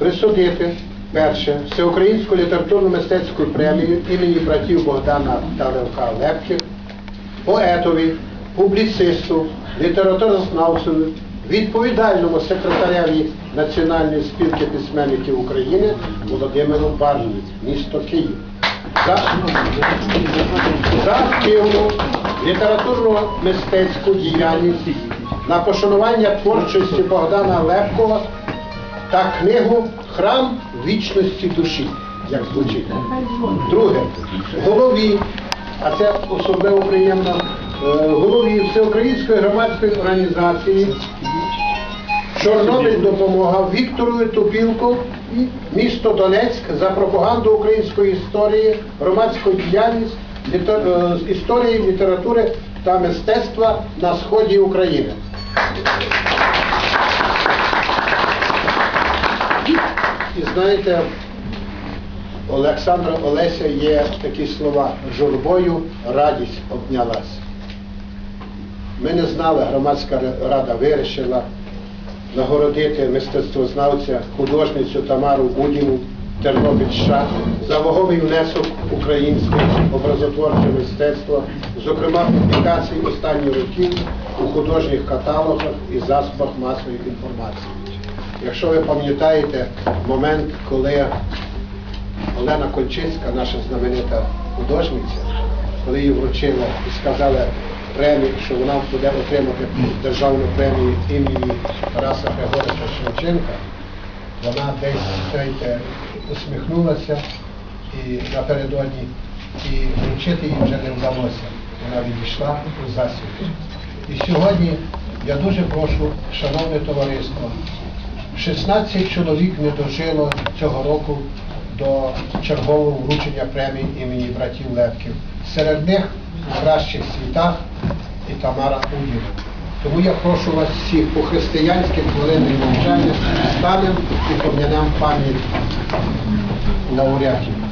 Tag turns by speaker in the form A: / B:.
A: Присудити перше всеукраїнську літературно-мистецьку премію імені братів Богдана та Левка Лепків, поетові, публіцисту, літературознавцеві, відповідальному секретареві Національної спілки письменників України Володимиру Барні, місто Київ. За, за активну літературно-мистецьку діяльність на пошанування творчості Богдана Лепкова та книгу Храм вічності душі, як звучить. Друге, голові, а це особливо приємно, е, голові Всеукраїнської громадської організації Чорнобиль допомога Віктору Тупілку, місто Донецьк за пропаганду української історії, громадську діяльність, літер- е, історії, літератури та мистецтва на сході України. І знаєте, Олександра Олеся є такі слова журбою радість обнялась. Ми не знали, громадська рада вирішила нагородити мистецтвознавця, художницю Тамару Будіну, Тернопільща за ваговий внесок українське образотворче мистецтво, зокрема публікацій останніх років у художніх каталогах і засобах масової інформації. Якщо ви пам'ятаєте момент, коли Олена Кончинська, наша знаменита художниця, коли їй вручили і сказали премію, що вона буде отримати державну премію імені Тараса Григоровича Шевченка, вона десь знаєте, усміхнулася і напередодні, і вручити їй вже не вдалося. Вона відійшла у засвіт. І сьогодні я дуже прошу, шановне товариство, 16 чоловік не дожило цього року до чергового вручення премії імені братів Левків. Серед них у кращих світах і Тамара Удіна. Тому я прошу вас всіх по християнським хвилинним мовчання ставимо і пом'янемо пам'ять лауреатів.